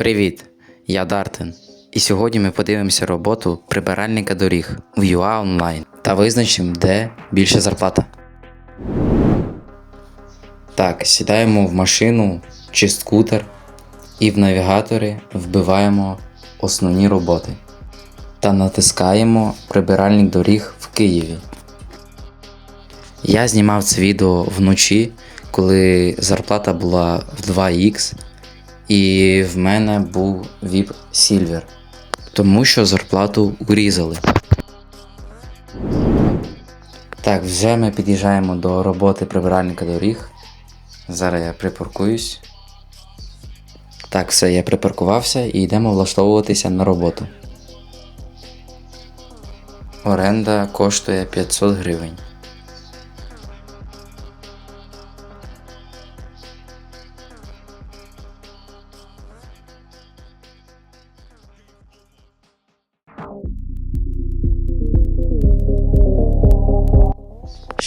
Привіт, я Дартен. І сьогодні ми подивимося роботу прибиральника доріг в UA Online та визначимо, де більша зарплата. Так, сідаємо в машину чи скутер і в навігаторі вбиваємо основні роботи та натискаємо прибиральник доріг в Києві. Я знімав це відео вночі, коли зарплата була в 2х, і в мене був VIP Silver, тому що зарплату урізали. Так, вже ми під'їжджаємо до роботи прибиральника доріг. Зараз я припаркуюсь. Так, все, я припаркувався і йдемо влаштовуватися на роботу. Оренда коштує 500 гривень.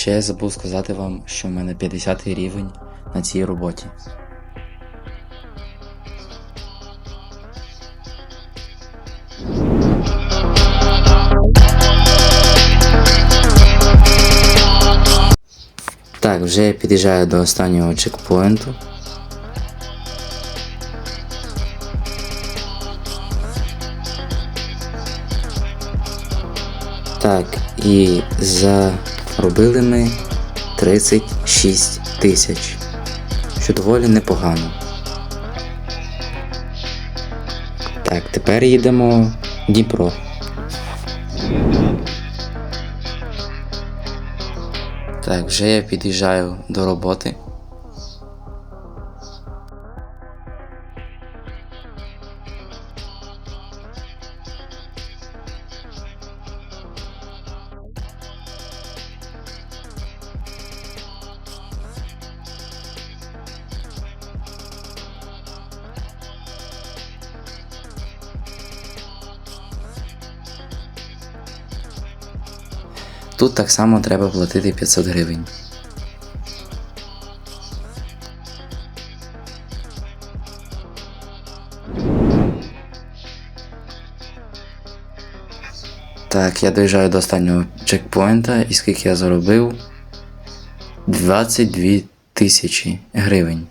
Ще я забув сказати вам, що в мене 50 рівень на цій роботі. Так, вже я під'їжджаю до останнього чекпоінту. Так, і заробили ми 36 тисяч, що доволі непогано. Так, тепер їдемо в Дніпро. Так, вже я під'їжджаю до роботи. Тут так само треба платити 500 гривень. Так, я доїжджаю до останнього чекпоінта і скільки я заробив? 22 тисячі гривень.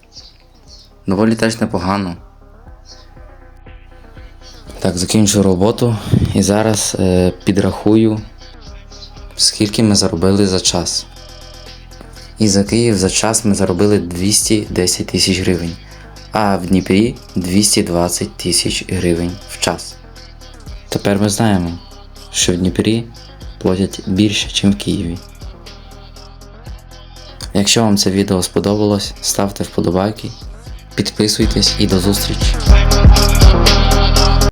Доволі теж непогано. Так, закінчу роботу і зараз е, підрахую скільки ми заробили за час. І за Київ за час ми заробили 210 тисяч гривень, а в Дніпрі 220 тисяч гривень в час. Тепер ми знаємо, що в Дніпрі платять більше, ніж в Києві. Якщо вам це відео сподобалось, ставте вподобайки, підписуйтесь і до зустрічі!